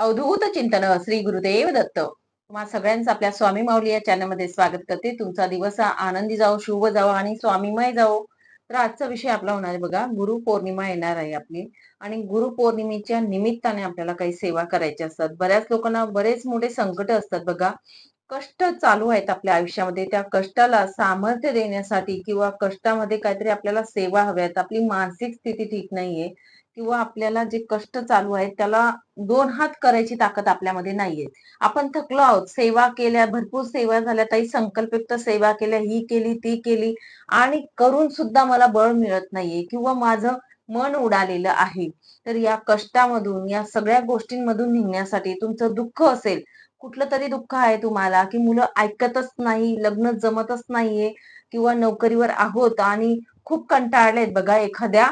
अवधूत चिंतन श्री गुरुदेव दत्त. तुम्हा सगळ्यांचं आपल्या स्वामी माऊली या चॅनलमध्ये स्वागत करते. तुमचा दिवस आनंदी जाओ शुभ जाओ आणि स्वामीमय जाओ तर आजचा विषय आपला होणार आहे बघा गुरु पौर्णिमा येणार आहे आपली. आणि गुरु पौर्णिमेच्या निमित्ताने आपल्याला काही सेवा करायच्या असतात. बऱ्याच लोकांना बरेच मोठे संकट असतात बघा. कष्ट चालू आहेत आपल्या आयुष्यामध्ये. त्या कष्टाला सामर्थ्य देण्यासाठी किंवा कष्टामध्ये काहीतरी आपल्याला सेवा हव्यात आपली मानसिक स्थिती ठीक नाहीये किंवा आपल्याला जे कष्ट चालू आहेत त्याला दोन हात करायची ताकद आपल्यामध्ये नाहीये. आपण थकलो आहोत. सेवा केल्या भरपूर सेवा झाल्या ताई संकल्पयुक्त सेवा केल्या ही केली ती केली आणि करून सुद्धा मला बळ मिळत नाहीये किंवा माझं मन उडालेलं आहे. तर या कष्टामधून या सगळ्या गोष्टींमधून निघण्यासाठी तुमचं दुःख असेल कुठलं तरी दुःख आहे तुम्हाला की मुलं ऐकतच नाही लग्न जमतच नाहीये किंवा नोकरीवर आहोत आणि खूप कंटाळलेत बघा एखाद्या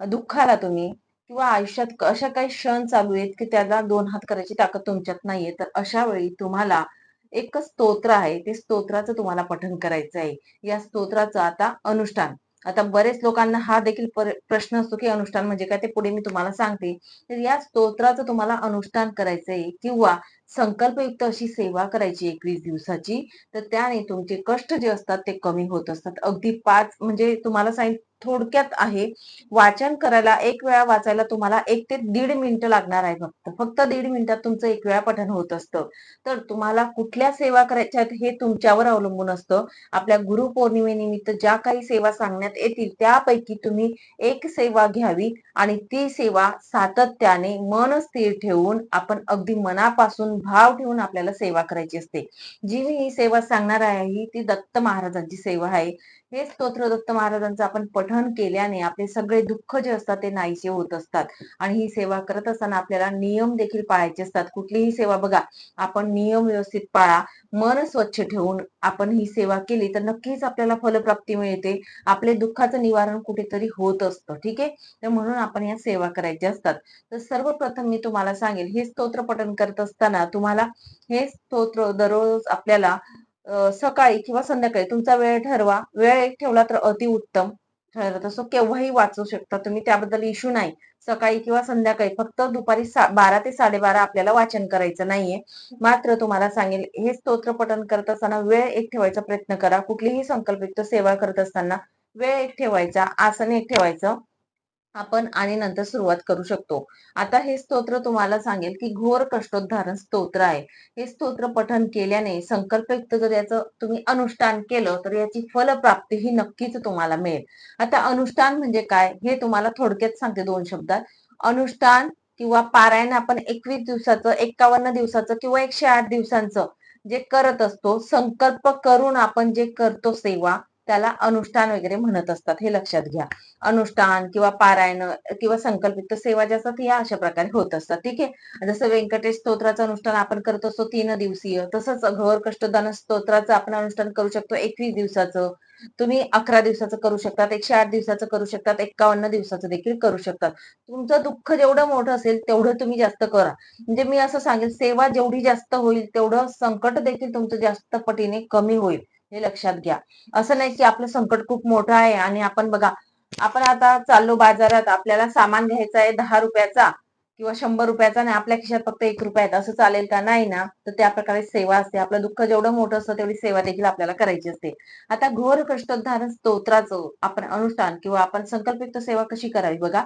दुःखाला तुम्ही किंवा आयुष्यात अशा काही क्षण चालू आहेत की त्याला दोन हात करायची ताकद तुमच्यात नाहीये तर अशा वेळी तुम्हाला एक स्तोत्र आहे ते स्तोत्राचं तुम्हाला पठन करायचं आहे या स्तोत्राचं आता अनुष्ठान. आता बरेच लोकांना हा देखील प्रश्न असतो की अनुष्ठान म्हणजे काय ते पुढे मी तुम्हाला सांगते. तर या स्तोत्राचं तुम्हाला अनुष्ठान करायचं आहे किंवा संकल्पयुक्त अशी सेवा करायची एकवीस दिवसाची तर त्याने तुमचे कष्ट जे असतात ते कमी होत असतात. अगदी पाच म्हणजे तुम्हाला सांग थोडक्यात आहे वाचन करायला एक वेळा वाचायला तुम्हाला एक ते दीड मिनिटं लागणार आहे फक्त. फक्त दीड मिनिटात तुमचं एक वेळा पठण होत असतं. तर तुम्हाला कुठल्या सेवा करायच्या आहेत हे तुमच्यावर अवलंबून असतं. आपल्या गुरुपौर्णिमेनिमित्त ज्या काही सेवा सांगण्यात येतील त्यापैकी तुम्ही एक सेवा घ्यावी आणि ती सेवा सातत्याने मन स्थिर ठेवून आपण अगदी मनापासून भाव ठेवून आपल्याला सेवा करायची असते. जी मी ही सेवा सांगणार आहे ही ती दत्त महाराजांची सेवा आहे. हे स्तोत्र दत्त महाराजांचं आपण पठण केल्याने आपले सगळे दुःख जे असतात ते नाहीसे होत असतात. आणि ही सेवा करत असताना आपल्याला नियम देखील पाळायचे असतात. कुठलीही सेवा बघा आपण नियम व्यवस्थित पाळा मन स्वच्छ ठेवून आपण ही सेवा केली तर नक्कीच आपल्याला फलप्राप्ती मिळते. आपले दुःखाचं निवारण कुठेतरी होत असतं ठीक आहे? तर म्हणून आपण या सेवा करायच्या असतात. तर सर्वप्रथम मी तुम्हाला सांगेल हे स्तोत्र पठण करत असताना तुम्हाला हे स्तोत्र दररोज आपल्याला सकाळी किंवा संध्याकाळी तुमचा वेळ ठरवा. वेळ एक ठेवला तर अति उत्तम. ठरत असो केव्हाही वाचू शकता तुम्ही. त्याबद्दल इश्यू नाही. सकाळी किंवा संध्याकाळी फक्त दुपारी बारा ते साडेबारा आपल्याला वाचन करायचं नाहीये. मात्र तुम्हाला सांगेल हे स्तोत्र पठन करत असताना वेळ एक ठेवायचा प्रयत्न करा. कुठलीही संकल्पित सेवा करत असताना वेळ एक ठेवायचा आसन एक ठेवायचं. आपण आणि नंतर सुरुवात करू शकतो. आता हे स्तोत्र तुम्हाला सांगेल की घोर कष्टोद्धारण स्तोत्र आहे. हे स्तोत्र पठन केल्याने संकल्पयुक्त जर याचं तुम्ही अनुष्ठान केलं तर याची फलप्राप्ती ही नक्कीच तुम्हाला मिळेल. आता अनुष्ठान म्हणजे काय? हे तुम्हाला थोडक्यात सांगते दोन शब्दात. अनुष्ठान किंवा पारायण आपण एकवीस दिवसाचं एक्कावन्न दिवसाचं किंवा एकशे आठ दिवसांचं जे करत असतो संकल्प करून आपण जे करतो सेवा त्याला अनुष्ठान वगैरे म्हणत असतात हे लक्षात घ्या. अनुष्ठान किंवा पारायण किंवा संकल्पित सेवा ज्या असतात या अशा प्रकारे होत असतात. ठीक आहे? जसं व्यंकटेश स्तोत्राचं अनुष्ठान आपण करत असतो तीन दिवसीय. तसंच घोर कष्टदान स्तोत्राचं आपण अनुष्ठान करू शकतो एकवीस दिवसाचं. तुम्ही अकरा दिवसाचं करू शकतात एकशे आठ दिवसाचं करू शकतात एक्कावन्न दिवसाचं देखील करू शकतात. तुमचं दुःख जेवढं मोठं असेल तेवढं तुम्ही जास्त करा. म्हणजे मी असं सांगेल सेवा जेवढी जास्त होईल तेवढं संकट देखील तुमचं जास्त पटीने कमी होईल. हे लक्षात घ्या. असं नाही की आपलं संकट खूप मोठं आहे आणि आपण बघा आपण आता चाललो बाजारात आपल्याला सामान घ्यायचं आहे दहा रुपयाचा. किंवा शंभर रुपयाचा नाही आपल्या खिशात फक्त एक रुपयाचा असं चालेल का? नाही ना. तर त्या प्रकारे सेवा असते. आपलं दुःख जेवढं मोठं असतं तेवढी सेवा देखील आपल्याला करायची असते. आता घोर कष्टोद्धारण स्तोत्राचं आपण अनुष्ठान किंवा आपण संकल्पित सेवा कशी करावी बघा?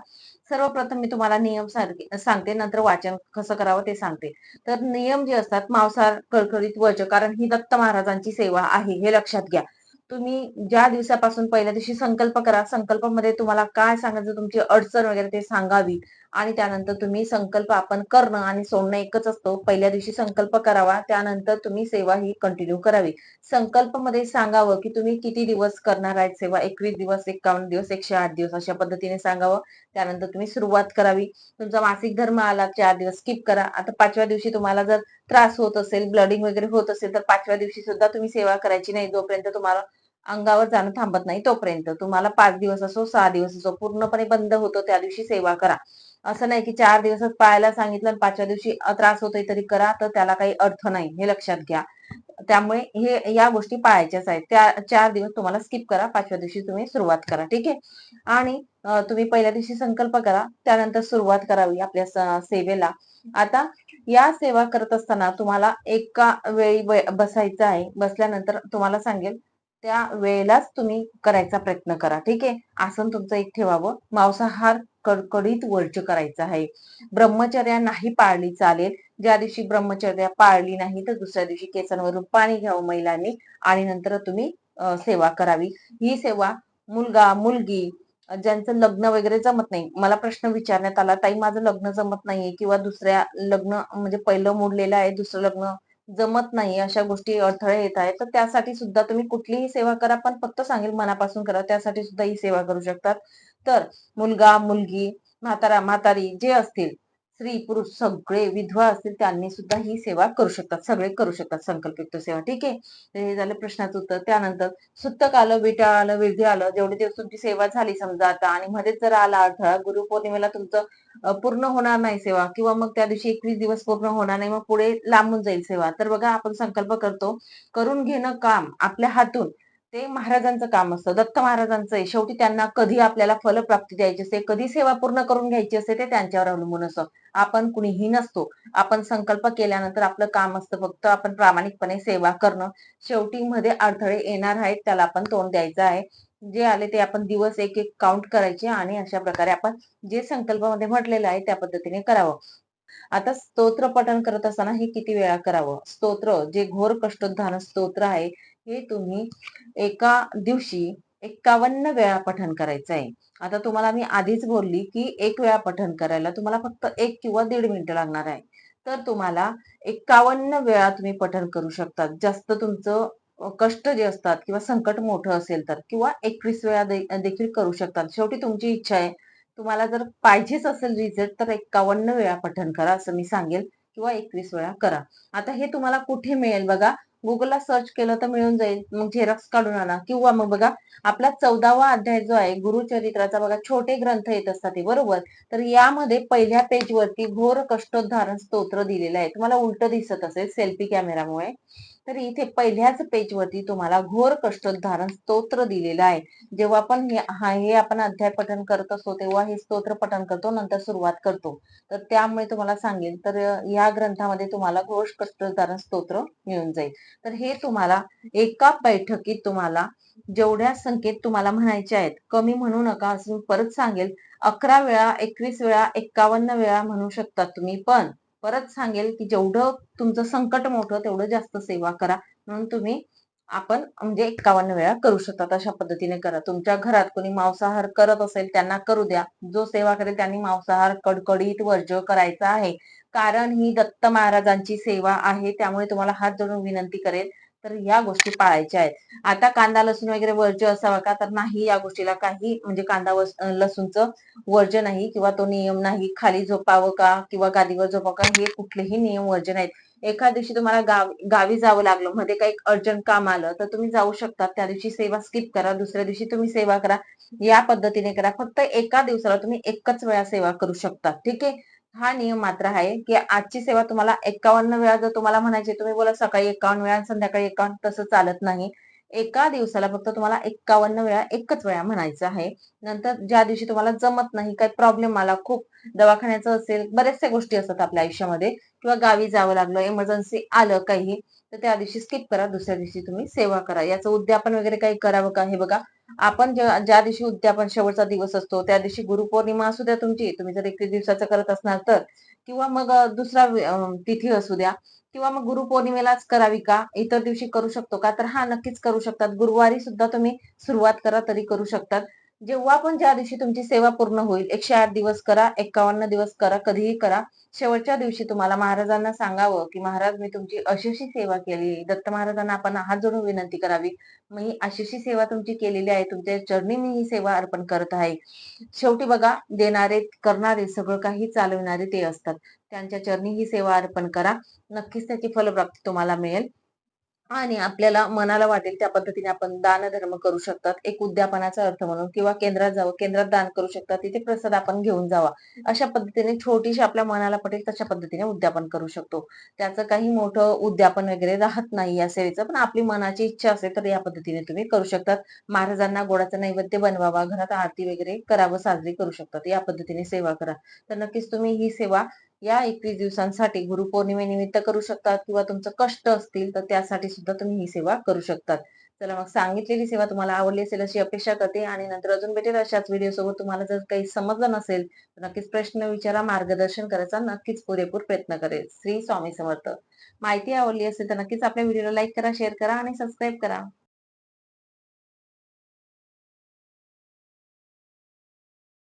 सर्वप्रथम मी तुम्हाला नियम सांगते नंतर वाचन कसं करावं ते सांगते. तर नियम जे असतात मांसाहार कळकळीत वच कारण ही दत्त महाराजांची सेवा आहे हे लक्षात घ्या. तुम्ही ज्या दिवसापासून पहिल्या दिवशी संकल्प करा संकल्पामध्ये तुम्हाला काय सांगायचं तुमची अडचण वगैरे ते सांगावी आणि त्यानंतर तुम्ही संकल्प आपण करणं आणि सोडणं एकच असतो. पहिल्या दिवशी संकल्प करावा त्यानंतर तुम्ही सेवा ही कंटिन्यू करावी. संकल्पमध्ये सांगावं की तुम्ही किती दिवस करणार आहेत सेवा? एकवीस दिवस एकावन्न दिवस एकशे आठ दिवस अशा पद्धतीने सांगावं. त्यानंतर तुम्ही सुरुवात करावी. तुमचा मासिक धर्म आला चार दिवस स्किप करा. आता पाचव्या दिवशी तुम्हाला जर त्रास होत असेल ब्लडिंग वगैरे होत असेल तर पाचव्या दिवशी सुद्धा तुम्ही सेवा करायची नाही. जोपर्यंत तुम्हाला अंगावर जाणं थांबत नाही तोपर्यंत. तुम्हाला पाच दिवस असो सहा दिवस असो पूर्णपणे बंद होतो त्या दिवशी सेवा करा. असं नाही की चार दिवसच पाळायला सांगितलं आणि पाचव्या दिवशी त्रास होतोय तरी करा तर त्याला काही अर्थ नाही हे लक्षात घ्या. त्यामुळे हे या गोष्टी पाळायच्याच आहेत. त्या चार दिवस तुम्हाला स्किप करा पाचव्या दिवशी तुम्ही सुरुवात करा ठीक आहे? आणि तुम्ही पहिल्या दिवशी संकल्प करा त्यानंतर सुरुवात करावी आपल्या सेवेला. आता या सेवा करत असताना तुम्हाला एका वेळी ब- बसायचं आहे बसल्यानंतर तुम्हाला सांगेल त्या वेळेलाच तुम्ही करायचा प्रयत्न करा ठीक आहे? आसन तुमचं एक ठेवावं मांसाहार कडकडीत वर्ज करायचं आहे. ब्रह्मचर्या नाही पाळली चालेल. ज्या दिवशी ब्रह्मचर्या पाळली नाही तर दुसऱ्या दिवशी केसांवरून पाणी घ्यावं महिलांनी आणि नंतर तुम्ही सेवा करावी. ही सेवा मुलगा मुलगी ज्यांचं लग्न वगैरे जमत नाही. मला प्रश्न विचारण्यात आला ताई माझं लग्न जमत नाहीये किंवा दुसऱ्या लग्न म्हणजे पहिलं मोडलेलं आहे दुसरं लग्न जमत नाही अशा गोष्टी अडथळे येत आहेत. तर त्यासाठी सुद्धा तुम्ही कुठलीही सेवा करा पण फक्त सांगेल मनापासून करा त्यासाठी सुद्धा ही सेवा करू शकतात. तर मुलगा मुलगी म्हातारा म्हातारी जे असतील स्त्री पुरुष सगळे विधवा असतील त्यांनी सुद्धा ही सेवा करू शकतात सगळे करू शकतात संकल्पित सेवा. ठीक आहे? हे झालं प्रश्नाचं उत्तर. त्यानंतर सुत्तक आलं विटा आलं विधी आलं जेवढे दिवस तुमची सेवा झाली समजा आता आणि मध्येच जर आला अडथळा गुरुपौर्णिमेला तुमचं पूर्ण होणार नाही सेवा किंवा मग त्या दिवशी एकवीस दिवस पूर्ण होणार नाही मग पुढे लांबून जाईल सेवा. तर बघा आपण संकल्प करतो करून घेणं काम आपल्या हातून ते महाराजांचं काम असतं. दत्त महाराजांचं आहे. शेवटी त्यांना कधी आपल्याला फलप्राप्ती द्यायची असते कधी सेवा पूर्ण करून घ्यायची असते ते त्यांच्यावर अवलंबून असतं. आपण कुणीही नसतो. आपण संकल्प केल्यानंतर आपलं काम असतं. फक्त आपण प्रामाणिकपणे सेवा करणं. शेवटी मध्ये अडथळे येणार आहेत त्याला आपण तोंड द्यायचं आहे. जे आले ते आपण दिवस एक एक काउंट करायचे आणि अशा प्रकारे आपण जे संकल्पामध्ये म्हटलेलं आहे त्या पद्धतीने करावं. आता स्तोत्र पठण करत असताना हे किती वेळा करावं? स्तोत्र जे घोर कष्टोद्धान स्तोत्र आहे हे तुम्ही एका दिवशी एक्कावन्न वेळा पठण करायचं आहे आता तुम्हाला मी आधीच बोलली की एक वेळा पठण करायला तुम्हाला फक्त एक किंवा दीड मिनिटं लागणार आहे. तर तुम्हाला एक्कावन्न वेळा तुम्ही पठण करू शकतात. जास्त तुमचं कष्ट जे असतात किंवा संकट मोठं असेल तर किंवा एकवीस वेळा दे- देखील करू शकतात. शेवटी तुमची इच्छा आहे. तुम्हाला जर पाहिजेच असेल रिझल्ट तर एक्कावन्न वेळा पठण करा असं मी सांगेल किंवा एकवीस वेळा करा. आता हे तुम्हाला कुठे मिळेल बघा? गुगलला सर्च केलं तर मिळून जाईल. मग झेरॉक्स काढून आणा. किंवा मग बघा आपला चौदावा अध्याय जो आहे गुरुचरित्राचा बघा छोटे ग्रंथ येत असतात बरोबर? तर यामध्ये पहिल्या पेजवरती घोर कष्टोद्धारण स्तोत्र दिलेलं आहे. तुम्हाला उलट दिसत असेल सेल्फी कॅमेरामुळे तर इथे पहिल्याच पेज वरती तुम्हाला घोर कष्टोद्धारण स्तोत्र दिलेलं आहे. जेव्हा आपण हे हा हे आपण अध्याय पठन करत असतो तेव्हा हे स्तोत्र पठन करतो नंतर सुरुवात करतो. तर त्यामुळे तुम्हाला सांगेल तर या ग्रंथामध्ये तुम्हाला घोष कष्टोद्धारण स्तोत्र मिळून जाईल. तर हे तुम्हाला एका बैठकीत तुम्हाला जेवढ्या संख्येत तुम्हाला म्हणायचे आहेत कमी म्हणू नका असं परत सांगेल अकरा वेळा एकवीस वेळा एक्कावन्न वेळा म्हणू शकता तुम्ही पण. परत सांगेल की जेवढं तुमचं संकट मोठं तेवढं जास्त सेवा करा. म्हणून तुम्ही आपण म्हणजे एक्कावन्न वेळा करू शकतात अशा पद्धतीने करा. तुमच्या घरात कोणी मांसाहार करत असेल त्यांना करू द्या. जो सेवा करेल त्यांनी मांसाहार कडकडीत वर्ज्य करायचा आहे. कारण ही दत्त महाराजांची सेवा आहे त्यामुळे तुम्हाला हात जोडून विनंती करेल तर या गोष्टी पाळायच्या आहेत. आता कांदा लसूण वगैरे वर्ज्य असावा का? तर नाही या गोष्टीला काही म्हणजे कांदा लसूणचं वर्ज्य नाही किंवा तो नियम नाही. खाली झोपावं का किंवा गादीवर झोपावं का? हे कुठलेही नियम वर्ज्य नाहीत. एका दिवशी तुम्हाला गाव गावी जावं लागलं मध्ये काही अर्जंट काम आलं तर तुम्ही जाऊ शकता. त्या दिवशी सेवा स्किप करा. दुसऱ्या दिवशी तुम्ही सेवा करा. या पद्धतीने करा. फक्त एका दिवसाला तुम्ही एकच वेळा सेवा करू शकता. ठीक आहे? हा नियम मात्र आहे की आजची सेवा तुम्हाला एकावन्न वेळा जर तुम्हाला म्हणायची तुम्ही बोला सकाळी एकावन्न वेळा संध्याकाळी एकावन्न तसं चालत नाही. एका दिवसाला फक्त तुम्हाला एक्कावन्न वेळा एकच वेळा म्हणायचं आहे. नंतर ज्या दिवशी तुम्हाला जमत नाही काही प्रॉब्लेम आला खूप दवाखान्याचं असेल बऱ्याचशा गोष्टी असतात आपल्या आयुष्यामध्ये. किंवा गावी जावं लागलं इमर्जन्सी आलं काही तर त्या दिवशी स्किप करा दुसऱ्या दिवशी तुम्ही सेवा करा. याचं उद्यापन वगैरे काही करावं का? हे बघा. आपण ज्या दिवशी उद्यापन शेवटचा दिवस असतो त्या दिवशी गुरुपौर्णिमा असू द्या तुमची तुम्ही जर एकवीस दिवसाचं करत असणार तर. किंवा मग दुसरा तिथी असू द्या. किंवा मग गुरुपौर्णिमेलाच करावी का? इतर दिवशी करू शकतो का? तर हा नक्कीच करू शकतात. गुरुवारी सुद्धा तुम्ही सुरुवात करा तरी करू शकतात. जेव्हा पण ज्या दिवशी तुमची सेवा पूर्ण होईल एकशे आठ दिवस करा एक्कावन्न दिवस करा कधीही करा शेवटच्या दिवशी तुम्हाला महाराजांना सांगावं की महाराज मी तुमची अशीशी सेवा केली. दत्त महाराजांना आपण हात जोडून विनंती करावी. मी अशीशी सेवा तुमची केलेली आहे. तुमच्या चरणी मी ही सेवा अर्पण करत आहे. शेवटी बघा देणारे करणारे सगळं काही चालविणारे ते असतात. त्यांच्या चरणी ही सेवा अर्पण करा. नक्कीच त्याची फलप्राप्ती तुम्हाला मिळेल. आणि आपल्याला मनाला वाटेल त्या पद्धतीने आपण दान धर्म करू शकतात एक उद्यापनाचा अर्थ म्हणून किंवा केंद्रात जावं केंद्रात दान करू शकतात तिथे प्रसाद आपण घेऊन जावा. अशा पद्धतीने छोटीशी आपल्या मनाला पटेल तशा पद्धतीने उद्यापन करू शकतो. त्याचं काही मोठं उद्यापन वगैरे राहत नाही या सेवेचं पण आपली मनाची इच्छा असेल तर या पद्धतीने तुम्ही करू शकतात. महाराजांना गोडाचं नैवेद्य बनवावा घरात आरती वगैरे करावं साजरी करू शकतात. या पद्धतीने सेवा करा. तर नक्कीच तुम्ही ही सेवा या एकवीस दिवसांसाठी गुरुपौर्णिमेनिमित्त करू शकतात किंवा तुमचं कष्ट असतील तर त्यासाठी सुद्धा तुम्ही ही सेवा करू शकतात. चला मग सांगितलेली सेवा तुम्हाला आवडली असेल अशी अपेक्षा करते आणि नंतर अजून भेटेल अशाच व्हिडिओ सोबत. तुम्हाला जर काही समजलं नसेल तर नक्कीच प्रश्न विचारा मार्गदर्शन करायचा नक्कीच पुरेपूर प्रयत्न करेल. श्री स्वामी समर्थ. माहिती आवडली असेल तर नक्कीच आपल्या व्हिडिओला लाईक करा शेअर करा आणि सबस्क्राईब करा.